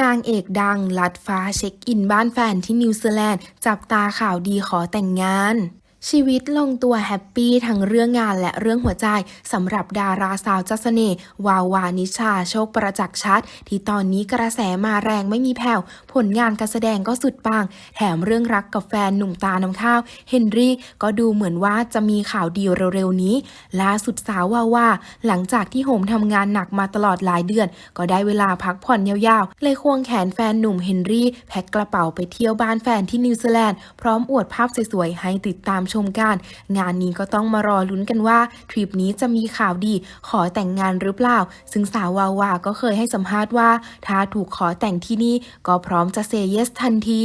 นางเอกดังลัดฟ้าเช็คอินบ้านแฟนที่นิวซีแลนด์ จับตาข่าวดีขอแต่งงาน ชีวิตลงตัวแฮปปี้ทั้งเรื่องงานและเรื่องหัวใจสำหรับดาราสาวจัสเน่วาวานิชาโชคประจักษ์ชัด ที่ตอนนี้กระแสมาแรงไม่มีแผ่ว ผลงานการแสดงก็สุดปัง แถมเรื่องรักกับแฟนหนุ่มตาน้ำข้าว เฮนรี่ก็ดูเหมือนว่าจะมีข่าวดีเร็วๆนี้ ล่าสุดสาววาวาหลังจากที่โหมทำงานหนักมาตลอดหลายเดือน ก็ได้เวลาพักผ่อนยาวๆ เลยควงแขนแฟนหนุ่มเฮนรี่แพ็คกระเป๋าไปเที่ยวบ้านแฟนที่นิวซีแลนด์พร้อมอวดภาพสวยๆให้ติดตามชมกัน งานนี้ก็ต้องมารอลุ้นกันว่าทริปนี้จะมีข่าวดีขอแต่งงานหรือเปล่า ซึ่งสาววาวาก็เคยให้สัมภาษณ์ว่า ถ้าถูกขอแต่งที่นี่ก็พร้อมจะเซเยสทันที